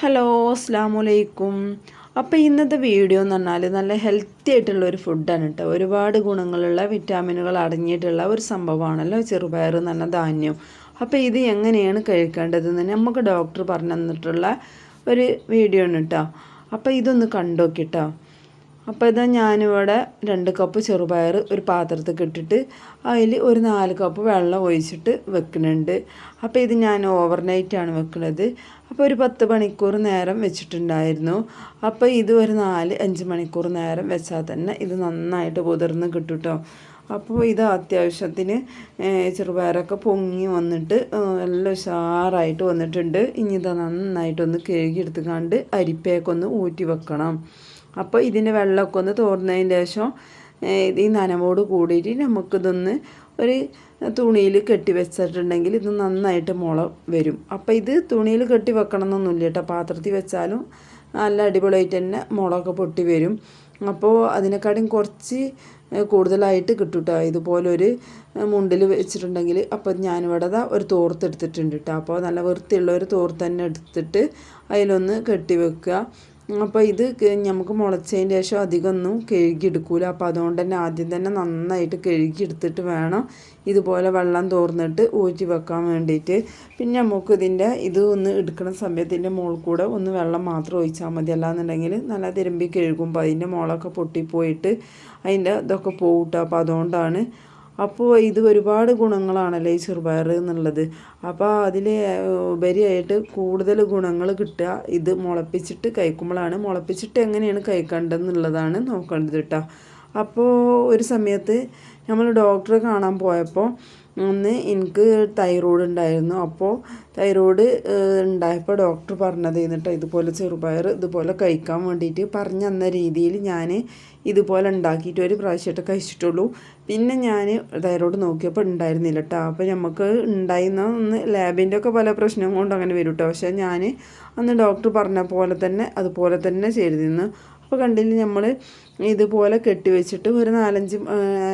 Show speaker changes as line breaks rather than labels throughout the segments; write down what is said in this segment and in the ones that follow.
Hello അസ്സാം വലൈക്കും അപ്പോൾ ഇന്നത്തെ വീഡിയോ എന്ന് പറഞ്ഞാൽ നല്ല ഹെൽത്തി ആയിട്ടുള്ള ഒരു ഫുഡാണ് കേട്ടോ ഒരുപാട് ഗുണങ്ങളുള്ള വിറ്റാമിനുകൾ അടങ്ങിയിട്ടുള്ള ഒരു സംഭവമാണല്ലോ ചെറുപയർ എന്ന് പറഞ്ഞ ധാന്യം. അപ്പോൾ ഇത് എങ്ങനെയാണ് കഴിക്കേണ്ടതെന്ന് നമുക്ക് ഡോക്ടർ പറഞ്ഞു തന്നിട്ടുള്ള ഒരു വീഡിയോ ആണ് കേട്ടോ അപ്പോൾ ഇതൊന്ന് കണ്ടോക്കിട്ടോ. അപ്പോൾ ഇതാ ഞാനിവിടെ രണ്ട് കപ്പ് ചെറുപയർ ഒരു പാത്രത്തിൽ ഇട്ടിട്ട് അതിൽ ഒരു നാല് കപ്പ് വെള്ളം ഒഴിച്ചിട്ട് വെക്കുന്നുണ്ട്. അപ്പോൾ ഇത് ഞാൻ ഓവർനൈറ്റാണ് വെക്കുന്നത്. അപ്പോൾ ഒരു പത്ത് മണിക്കൂർ നേരം വെച്ചിട്ടുണ്ടായിരുന്നു. അപ്പോൾ ഇത് ഒരു നാല് അഞ്ച് മണിക്കൂർ നേരം വെച്ചാൽ തന്നെ ഇത് നന്നായിട്ട് കുതിർന്ന് കിട്ടും കേട്ടോ അപ്പോൾ ഇത് അത്യാവശ്യത്തിന് ചെറുപയറൊക്കെ പൊങ്ങി വന്നിട്ട് നല്ല ഉഷാറായിട്ട് വന്നിട്ടുണ്ട്. ഇനി ഇത് നന്നായിട്ടൊന്ന് കഴുകിയെടുത്തുകൊണ്ട് അരിപ്പയൊക്കെ ഊറ്റി വെക്കണം. അപ്പോൾ ഇതിന്റെ വെള്ളമൊക്കെ ഒന്ന് തോർന്നതിന് ശേഷം ഈ നനവോട് കൂടിയിട്ട് നമുക്കിതൊന്ന് ഒരു തുണിയിൽ കെട്ടി വെച്ചിട്ടുണ്ടെങ്കിൽ ഇത് നന്നായിട്ട് മുള വരും. അപ്പോൾ ഇത് തുണിയിൽ കെട്ടി വെക്കണം എന്നൊന്നുമില്ല കേട്ടോ. പാത്രത്തിൽ വെച്ചാലും നല്ല അടിപൊളിയായിട്ട് തന്നെ മുളകൊക്കെ പൊട്ടി വരും. അപ്പോൾ അതിനെക്കാട്ടും കുറച്ച് കൂടുതലായിട്ട് കിട്ടും കേട്ടോ. ഇതുപോലൊരു മുണ്ടിൽ വെച്ചിട്ടുണ്ടെങ്കിൽ അപ്പോൾ ഞാനിവിടെ ഒരു തോർത്ത് എടുത്തിട്ടുണ്ട് കേട്ടോ. അപ്പോൾ നല്ല വൃത്തിയുള്ള ഒരു തോർത്ത് തന്നെ എടുത്തിട്ട് അതിലൊന്ന് കെട്ടി വെക്കുക. അപ്പോൾ ഇത് നമുക്ക് മുളച്ചതിന് ശേഷം അധികമൊന്നും കഴുകിയെടുക്കില്ല അപ്പോൾ അതുകൊണ്ട് തന്നെ ആദ്യം തന്നെ നന്നായിട്ട് കഴുകിയെടുത്തിട്ട് വേണം ഇതുപോലെ വെള്ളം തോർന്നിട്ട് ഊറ്റി വെക്കാൻ വേണ്ടിയിട്ട് പിന്നെ നമുക്ക് ഇതിന്റെ ഇത് ഒന്ന് എടുക്കുന്ന സമയത്ത് ഇതിന്റെ മുകളിൽ കൂടെ ഒന്ന് വെള്ളം മാത്രം ഒഴിച്ചാൽ മതി. അല്ലാന്നുണ്ടെങ്കിൽ നല്ല തിരുമ്പി കഴുകുമ്പോൾ അതിന്റെ മുളൊക്കെ പൊട്ടിപ്പോയിട്ട് അതിന്റെ ഇതൊക്കെ പോകട്ടോ അപ്പോൾ അതുകൊണ്ടാണ് അപ്പോൾ ഇത് ഒരുപാട് ഗുണങ്ങളാണല്ലോ ഈ ചെറുപയർ എന്നുള്ളത്. അപ്പോൾ അതിൽ ഉപരിയായിട്ട് കൂടുതൽ ഗുണങ്ങൾ കിട്ടുക ഇത് മുളപ്പിച്ചിട്ട് കഴിക്കുമ്പോഴാണ് മുളപ്പിച്ചിട്ട് എങ്ങനെയാണ് കഴിക്കേണ്ടതെന്നുള്ളതാണ് നോക്കേണ്ടത് കേട്ടോ. അപ്പോൾ ഒരു സമയത്ത് നമ്മൾ ഡോക്ടറെ കാണാൻ പോയപ്പോൾ ഒന്ന് എനിക്ക് തൈറോയ്ഡ് ഉണ്ടായിരുന്നു. അപ്പോൾ തൈറോയ്ഡ് ഉണ്ടായപ്പോൾ ഡോക്ടർ പറഞ്ഞത് എന്നിട്ട് ഇതുപോലെ ചെറുപയർ ഇതുപോലെ കഴിക്കാൻ വേണ്ടിയിട്ട് പറഞ്ഞു തന്ന രീതിയിൽ ഞാൻ ഇതുപോലെ ഉണ്ടാക്കിയിട്ട് ഒരു പ്രാവശ്യമായിട്ട് കഴിച്ചിട്ടുള്ളൂ. പിന്നെ ഞാൻ തൈറോയ്ഡ് നോക്കിയപ്പോൾ ഉണ്ടായിരുന്നില്ല കേട്ടോ അപ്പോൾ നമുക്ക് ഉണ്ടായിരുന്ന ഒന്ന് ലാബിന്റെ ഒക്കെ പല പ്രശ്നം കൊണ്ട് അങ്ങനെ വരും കേട്ടോ പക്ഷേ ഞാൻ അന്ന് ഡോക്ടർ പറഞ്ഞ പോലെ തന്നെ അതുപോലെ തന്നെ ചെയ്തിരുന്നു. അപ്പോൾ കണ്ടില്ല നമ്മൾ ഇതുപോലെ കെട്ടി വെച്ചിട്ട് ഒരു നാലഞ്ച്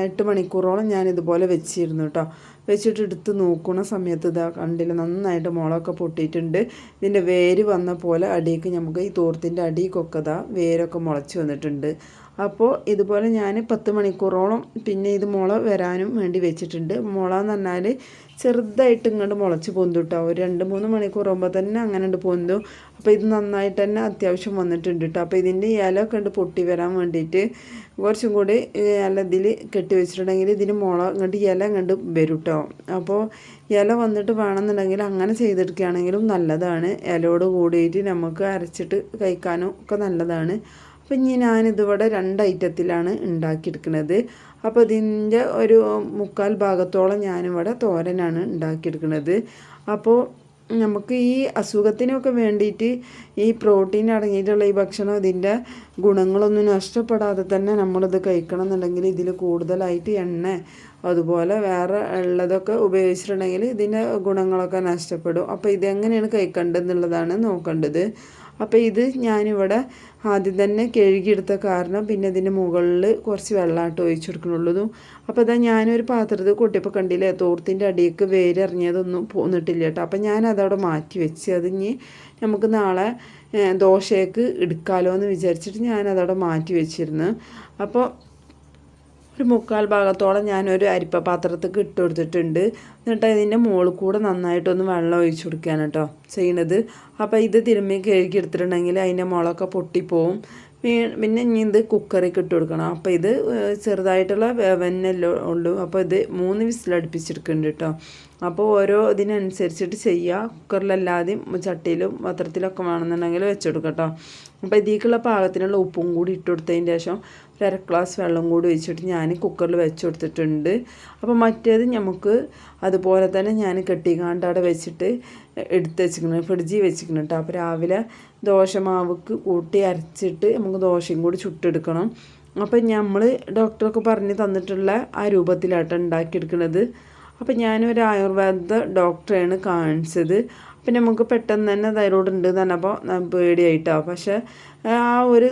എട്ട് മണിക്കൂറോളം ഞാൻ ഇതുപോലെ വെച്ചിരുന്നു കേട്ടോ വെച്ചിട്ട് എടുത്ത് നോക്കുന്ന സമയത്ത് ഇതാ കണ്ടില്ല നന്നായിട്ട് മുളകൊക്കെ പൊട്ടിയിട്ടുണ്ട്. ഇതിന്റെ വേര് വന്ന പോലെ അടിയൊക്കെ നമുക്ക് ഈ തോർത്തിന്റെ അടിയൊക്കെ ഇതാ വേരൊക്കെ മുളച്ച് വന്നിട്ടുണ്ട്. അപ്പോൾ ഇതുപോലെ ഞാൻ പത്ത് മണിക്കൂറോളം പിന്നെ ഇത് മുള വരാനും വേണ്ടി വെച്ചിട്ടുണ്ട്. മുള എന്ന് പറഞ്ഞാൽ ചെറുതായിട്ട് ഇങ്ങോട്ട് മുളച്ച് പൊന്തു കേട്ടോ ഒരു രണ്ട് മൂന്ന് മണിക്കൂർ ആകുമ്പോൾ തന്നെ അങ്ങനെ പൊന്തു. അപ്പോൾ ഇത് നന്നായിട്ട് തന്നെ അത്യാവശ്യം വന്നിട്ടുണ്ട് കേട്ടോ അപ്പോൾ ഇതിന്റെ ഇലയൊക്കെ ഉണ്ട് പൊട്ടി വരാൻ വേണ്ടിയിട്ട് കുറച്ചും കൂടി ഇല ഇതിൽ കെട്ടി വെച്ചിട്ടുണ്ടെങ്കിൽ ഇതിന് മുള ഇങ്ങോട്ട് ഇല ഇങ്ങോട്ട് വരും കേട്ടോ അപ്പോൾ ഇല വന്നിട്ട് വേണമെന്നുണ്ടെങ്കിൽ അങ്ങനെ ചെയ്തെടുക്കുകയാണെങ്കിലും നല്ലതാണ്. ഇലയോട് കൂടിയിട്ട് നമുക്ക് അരച്ചിട്ട് കഴിക്കാനും ഒക്കെ നല്ലതാണ്. അപ്പം ഇനി ഞാനിതിവിടെ രണ്ട് ഐറ്റത്തിലാണ് ഉണ്ടാക്കിയെടുക്കുന്നത് അപ്പോൾ ഇതിന്റെ ഒരു മുക്കാൽ ഭാഗത്തോളം ഞാനിവിടെ തോരനാണ് ഉണ്ടാക്കിയെടുക്കുന്നത് അപ്പോൾ നമുക്ക് ഈ അസുഖത്തിനൊക്കെ വേണ്ടിയിട്ട് ഈ പ്രോട്ടീൻ അടങ്ങിയിട്ടുള്ള ഈ ഭക്ഷണം ഇതിന്റെ ഗുണങ്ങളൊന്നും നഷ്ടപ്പെടാതെ തന്നെ നമ്മളിത് കഴിക്കണം എന്നുണ്ടെങ്കിൽ ഇതിൽ കൂടുതലായിട്ട് എണ്ണ അതുപോലെ വേറെ ഉള്ളതൊക്കെ ഉപയോഗിച്ചിട്ടുണ്ടെങ്കിൽ ഇതിന്റെ ഗുണങ്ങളൊക്കെ നഷ്ടപ്പെടും. അപ്പോൾ ഇതെങ്ങനെയാണ് കഴിക്കേണ്ടതെന്നുള്ളതാണ് നോക്കേണ്ടത്. അപ്പോൾ ഇത് ഞാനിവിടെ ആദ്യം തന്നെ കഴുകിയെടുത്ത കാരണം പിന്നെ ഇതിന്റെ മുകളിൽ കുറച്ച് വെള്ളമായിട്ട് ഒഴിച്ചു കൊടുക്കണുള്ളതും അപ്പോൾ അതാ ഞാനൊരു പാത്രത്തിൽ കൊട്ടിയപ്പോൾ കണ്ടില്ലേ തോർത്തിന്റെ അടിയൊക്കെ വേരിറങ്ങിയതൊന്നും പോന്നിട്ടില്ല കേട്ടോ. അപ്പോൾ ഞാനതവിടെ മാറ്റി വെച്ച്. ഇനി നമുക്ക് നാളെ ദോശയ്ക്ക് എടുക്കാമല്ലോ എന്ന് വിചാരിച്ചിട്ട് ഞാനതവിടെ മാറ്റി വെച്ചിരുന്നു. അപ്പോൾ ഒരു മുക്കാൽ ഭാഗത്തോളം ഞാനൊരു അരിപ്പ പാത്രത്തേക്ക് ഇട്ട് കൊടുത്തിട്ടുണ്ട്. എന്നിട്ട് അതിന്റെ മുകളിൽ കൂടെ നന്നായിട്ടൊന്ന് വെള്ളം ഒഴിച്ചു കൊടുക്കുകയാണ് കേട്ടോ ചെയ്യണത്. അപ്പോൾ ഇത് തിരുമ്മി കഴുകി എടുത്തിട്ടുണ്ടെങ്കിൽ അതിന്റെ മുളകൊക്കെ പൊട്ടിപ്പോവും. പിന്നെ ഇനി ഇത് കുക്കറിൽ ഇട്ട് കൊടുക്കണം. അപ്പോൾ ഇത് ചെറുതായിട്ടുള്ള വേവനല്ലേ ഉള്ളൂ. അപ്പോൾ ഇത് മൂന്ന് വിസിലടുപ്പിച്ചെടുക്കുന്നുണ്ട് കേട്ടോ. അപ്പോൾ ഓരോ ഇതിനനുസരിച്ചിട്ട് ചെയ്യുക കുക്കറിലല്ലാതെയും ചട്ടിയിലും പത്രത്തിലൊക്കെ വേണമെന്നുണ്ടെങ്കിൽ വെച്ചെടുക്കുക കേട്ടോ അപ്പോൾ ഇതിലേക്കുള്ള പാകത്തിനുള്ള ഉപ്പും കൂടി ഇട്ട് കൊടുത്തതിന് ശേഷം ഒരു അര ഗ്ലാസ് വെള്ളം കൂടി ഒഴിച്ചിട്ട് ഞാൻ കുക്കറിൽ വെച്ച് കൊടുത്തിട്ടുണ്ട്. അപ്പോൾ മറ്റേത് നമുക്ക് അതുപോലെ തന്നെ ഞാൻ കെട്ടിക്കാണ്ട് അവിടെ വെച്ചിട്ട് എടുത്ത് വെച്ചിരിക്കണം ഫ്രിഡ്ജിൽ വെച്ചിരിക്കണം കേട്ടോ അപ്പോൾ രാവിലെ ദോശമാവ്ക്ക് കൂട്ടി അരച്ചിട്ട് നമുക്ക് ദോശയും കൂടി ചുട്ടെടുക്കണം. അപ്പം നമ്മൾ ഡോക്ടറൊക്കെ പറഞ്ഞ് തന്നിട്ടുള്ള ആ രൂപത്തിലാട്ടോ ഉണ്ടാക്കിയെടുക്കുന്നത് അപ്പം ഞാനൊരു ആയുർവേദ ഡോക്ടറെയാണ് കാണിച്ചത്. പിന്നെ നമുക്ക് പെട്ടെന്ന് തന്നെ തൈറോയ്ഡ് ഉണ്ട് എന്ന് പറഞ്ഞപ്പോൾ പേടിയായിട്ടോ. പക്ഷേ ആ ഒരു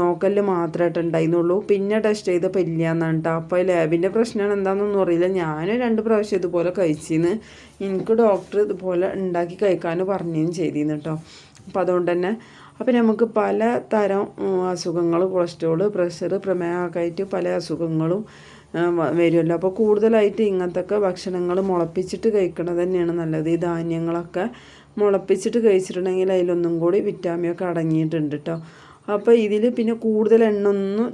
നോക്കൽ മാത്രമായിട്ട് ഉണ്ടായിരുന്നുള്ളൂ. പിന്നെ ടെസ്റ്റ് ചെയ്തപ്പോൾ ഇല്ല എന്നാണ് കേട്ടോ അപ്പോൾ ലാബിന്റെ പ്രശ്നമാണ് എന്താണെന്നൊന്നും അറിയില്ല. ഞാൻ രണ്ട് പ്രാവശ്യം ഇതുപോലെ കഴിച്ചിന്ന്. എനിക്ക് ഡോക്ടർ ഇതുപോലെ ഉണ്ടാക്കി കഴിക്കാൻ പറഞ്ഞു ചെയ്തിരുന്നു കേട്ടോ അപ്പോൾ അതുകൊണ്ട് തന്നെ അപ്പം നമുക്ക് പല തരം അസുഖങ്ങൾ കൊളസ്ട്രോൾ പ്രഷർ പ്രമേഹമൊക്കെ ആയിട്ട് പല അസുഖങ്ങളും വരുമല്ലോ. അപ്പോൾ കൂടുതലായിട്ട് ഇങ്ങനത്തെ ഭക്ഷണങ്ങൾ മുളപ്പിച്ചിട്ട് കഴിക്കണത് തന്നെയാണ് നല്ലത്. ഈ ധാന്യങ്ങളൊക്കെ മുളപ്പിച്ചിട്ട് കഴിച്ചിട്ടുണ്ടെങ്കിൽ അതിലൊന്നും കൂടി വിറ്റാമിനൊക്കെ അടങ്ങിയിട്ടുണ്ട് കേട്ടോ അപ്പോൾ ഇതിൽ പിന്നെ കൂടുതൽ എണ്ണ ഒന്നും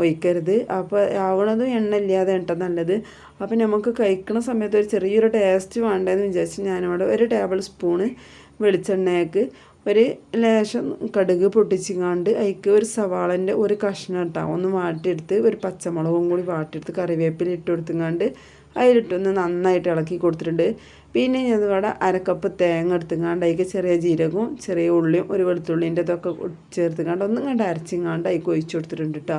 ഒഴിക്കരുത്. അപ്പോൾ ആവണതും എണ്ണ ഇല്ലാതെ കേട്ടോ നല്ലത്. അപ്പോൾ നമുക്ക് കഴിക്കുന്ന സമയത്ത് ഒരു ചെറിയൊരു ടേസ്റ്റ് വേണ്ടതെന്ന് വിചാരിച്ച് ഞാനിവിടെ ഒരു ടേബിൾ സ്പൂണ് വെളിച്ചെണ്ണയ്ക്ക് ഒരു ലേശം കടുക് പൊട്ടിച്ചിങ്ങാണ്ട് അതിക്ക് ഒരു സവാളന്റെ ഒരു കഷ്ണം ഇട്ടാൽ ഒന്ന് വാട്ടിയെടുത്ത് ഒരു പച്ചമുളകും കൂടി വാട്ടിയെടുത്ത് കറിവേപ്പില ഇട്ട് കൊടുത്തുങ്ങാണ്ട് അതിലിട്ടൊന്ന് നന്നായിട്ട് ഇളക്കി കൊടുത്തിട്ടുണ്ട്. പിന്നെ ഇവിടെ അരക്കപ്പ് തേങ്ങ എടുത്തുങ്ങാണ്ട് അതിക്ക് ചെറിയ ജീരകവും ചെറിയ ഉള്ളിയും ഒരു വെളുത്തുള്ളിന്റെ ഇതൊക്കെ ചേർത്തുങ്ങാണ്ട് ഒന്നും കണ്ട് അരച്ചിങ്ങാണ്ട് അതിക്ക് ഒഴിച്ചു കൊടുത്തിട്ടുണ്ട് കേട്ടോ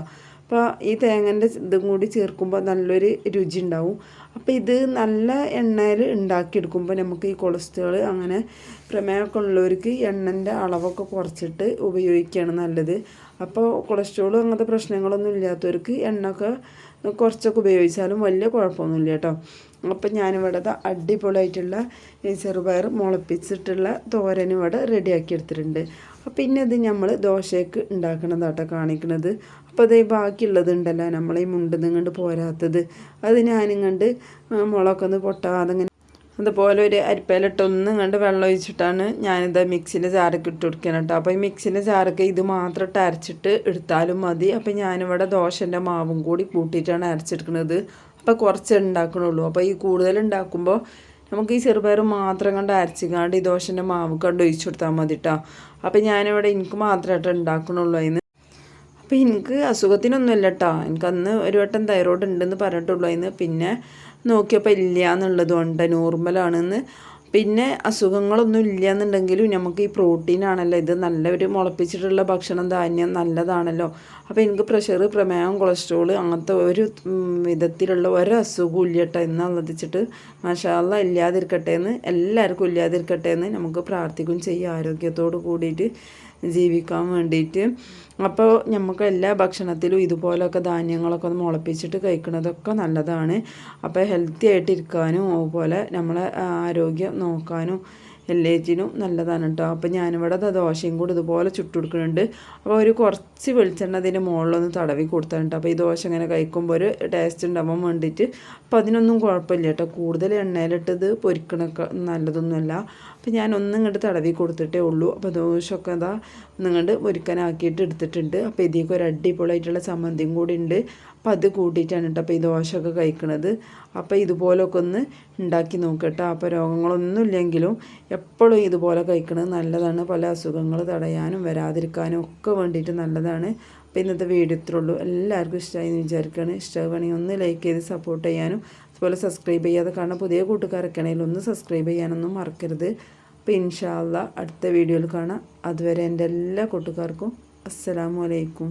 അപ്പോൾ ഈ തേങ്ങന്റെ ഇതും കൂടി ചേർക്കുമ്പോൾ നല്ലൊരു രുചി ഉണ്ടാവും അപ്പോൾ ഇത് നല്ല എണ്ണയിൽ ഉണ്ടാക്കിയെടുക്കുമ്പോൾ നമുക്ക് ഈ കൊളസ്ട്രോൾ അങ്ങനെ പ്രമേഹമൊക്കെ ഉള്ളവർക്ക് എണ്ണന്റെ അളവൊക്കെ കുറച്ചിട്ട് ഉപയോഗിക്കുകയാണ് നല്ലത്. അപ്പോൾ കൊളസ്ട്രോൾ അങ്ങനത്തെ പ്രശ്നങ്ങളൊന്നും ഇല്ലാത്തവർക്ക് എണ്ണയൊക്കെ കുറച്ചൊക്കെ ഉപയോഗിച്ചാലും വലിയ കുഴപ്പമൊന്നുമില്ല കേട്ടോ. അപ്പം ഞാനിവിടെ അടിപൊളിയായിട്ടുള്ള ചെറുപയർ മുളപ്പിച്ചിട്ടുള്ള തോരൻ ഇവിടെ റെഡിയാക്കി എടുത്തിട്ടുണ്ട്. പിന്നെ ഇത് നമ്മൾ ദോശയ്ക്ക് ഉണ്ടാക്കണതാട്ടോ കാണിക്കുന്നത് അപ്പോൾ അതേ ബാക്കിയുള്ളത് ഉണ്ടല്ലോ നമ്മൾ ഈ മുണ്ട് കണ്ട് പോരാത്തത്. അത് ഞാനും കണ്ട് മുളകൊക്കെ ഒന്ന് പൊട്ടാതെ അതുപോലെ ഒരു അരിപ്പയിലിട്ടൊന്നും കണ്ട് വെള്ളം ഒഴിച്ചിട്ടാണ് ഞാനിത് മിക്സിന്റെ ചാറൊക്കെ ഇട്ട് കൊടുക്കണം കേട്ടോ. അപ്പോൾ ഈ മിക്സിന്റെ ചാറൊക്കെ ഇത് മാത്രം ഇട്ട് അരച്ചിട്ട് എടുത്താലും മതി. അപ്പോൾ ഞാനിവിടെ ദോശന്റെ മാവും കൂടി കൂട്ടിയിട്ടാണ് അരച്ചെടുക്കുന്നത് അപ്പോൾ കുറച്ച് ഉണ്ടാക്കണുള്ളൂ അപ്പോൾ ഈ കൂടുതൽ ഉണ്ടാക്കുമ്പോൾ നമുക്ക് ഈ ചെറുപയർ മാത്രം കണ്ട് അരച്ചിക്കാണ്ട് ഈ ദോശന്റെ മാവ് കണ്ട് ഒഴിച്ചു കൊടുത്താൽ മതി കേട്ടോ. അപ്പോൾ ഞാനിവിടെ എനിക്ക് മാത്രമായിട്ട് ഉണ്ടാക്കണുള്ളൂ അതിന്. അപ്പോൾ എനിക്ക് അസുഖത്തിനൊന്നുമില്ല കേട്ടോ എനിക്ക് അന്ന് ഒരു വട്ടം തൈറോയ്ഡ് ഉണ്ടെന്ന് പറഞ്ഞിട്ടുള്ളൂ അതിന്. പിന്നെ നോക്കിയപ്പോൾ ഇല്ല എന്നുള്ളത് കൊണ്ട് നോർമലാണെന്ന് പിന്നെ അസുഖങ്ങളൊന്നും ഇല്ല എന്നുണ്ടെങ്കിലും നമുക്ക് ഈ പ്രോട്ടീൻ ആണല്ലോ ഇത് നല്ലൊരു മുളപ്പിച്ചിട്ടുള്ള ഭക്ഷണം ധാന്യം നല്ലതാണല്ലോ. അപ്പോൾ എനിക്ക് പ്രഷർ പ്രമേഹം കൊളസ്ട്രോൾ അങ്ങനത്തെ ഒരു വിധത്തിലുള്ള ഒരു അസുഖവും ഇല്ല കേട്ടോ എന്നുള്ളതിച്ചിട്ട് മഷാല ഇല്ലാതിരിക്കട്ടെ എന്ന് എല്ലാവർക്കും ഇല്ലാതിരിക്കട്ടെ എന്ന് നമുക്ക് പ്രാർത്ഥിക്കും. ചെയ്യാം. ആരോഗ്യത്തോട് കൂടിയിട്ട് ജീവിക്കാൻ വേണ്ടിയിട്ട്. അപ്പോൾ നമുക്ക് എല്ലാ ഭക്ഷണത്തിലും ഇതുപോലൊക്കെ ധാന്യങ്ങളൊക്കെ ഒന്ന് മുളപ്പിച്ചിട്ട് കഴിക്കുന്നതൊക്കെ നല്ലതാണ്. അപ്പോൾ ഹെൽത്തി ആയിട്ടിരിക്കാനും അതുപോലെ നമ്മളെ ആരോഗ്യം നോക്കാനും എല്ലാറ്റിനും നല്ലതാണ് കേട്ടോ അപ്പോൾ ഞാനിവിടെ ദോശയും കൂടി ഇതുപോലെ ചുട്ടുകൊടുക്കുന്നുണ്ട് അപ്പോൾ ഒരു കുറച്ച് വെളിച്ചെണ്ണ അതിന്റെ മുകളിലൊന്ന് തടവി കൊടുത്തിട്ടുണ്ട് അപ്പോൾ ഈ ദോശ ഇങ്ങനെ കഴിക്കുമ്പോൾ ഒരു ടേസ്റ്റ് ഉണ്ടാവാൻ വേണ്ടിയിട്ട്. അപ്പോൾ അതിനൊന്നും കുഴപ്പമില്ല കേട്ടോ കൂടുതൽ എണ്ണയിലിട്ടത് പൊരിക്കണൊക്കെ നല്ലതൊന്നുമല്ല. അപ്പോൾ ഞാൻ ഒന്നും ഇങ്ങോട്ട് തടവി കൊടുത്തിട്ടേ ഉള്ളൂ. അപ്പോൾ ദോശമൊക്കെ എന്താ ഒന്നിങ്ങോട്ട് ഒരുക്കനാക്കിയിട്ട് എടുത്തിട്ടുണ്ട്. അപ്പോൾ ഇതിലേക്ക് ഒരു അടിപൊളിയായിട്ടുള്ള ചമ്മന്തിയും കൂടി ഉണ്ട്. അപ്പോൾ അത് കൂട്ടിയിട്ടാണ് കേട്ടോ അപ്പോൾ ഈ ദോശമൊക്കെ കഴിക്കണത്. അപ്പോൾ ഇതുപോലൊക്കെ ഒന്ന് ഉണ്ടാക്കി നോക്കട്ടോ അപ്പോൾ രോഗങ്ങളൊന്നും ഇല്ലെങ്കിലും എപ്പോഴും ഇതുപോലെ കഴിക്കണത് നല്ലതാണ്. പല അസുഖങ്ങൾ തടയാനും വരാതിരിക്കാനും ഒക്കെ വേണ്ടിയിട്ട് നല്ലതാണ്. അപ്പോൾ ഇന്നത്തെ വീഡിയോ ഇത്രയുള്ളൂ എല്ലാവർക്കും ഇഷ്ടമായി എന്ന് വിചാരിക്കുകയാണ് ഇഷ്ടമാണെങ്കിൽ ഒന്ന് ലൈക്ക് ചെയ്ത് സപ്പോർട്ട് ചെയ്യാനും അതുപോലെ സബ്സ്ക്രൈബ് ചെയ്യാതെ കാണാൻ പുതിയ കൂട്ടുകാരൊക്കെ ആണെങ്കിലും ഒന്ന് സബ്സ്ക്രൈബ് ചെയ്യാനൊന്നും മറക്കരുത്. അപ്പോൾ ഇൻഷാല്ല അടുത്ത വീഡിയോയിൽ കാണാം. അതുവരെ എന്റെ എല്ലാ കൂട്ടുകാർക്കും അസ്സലാമു അലൈക്കും.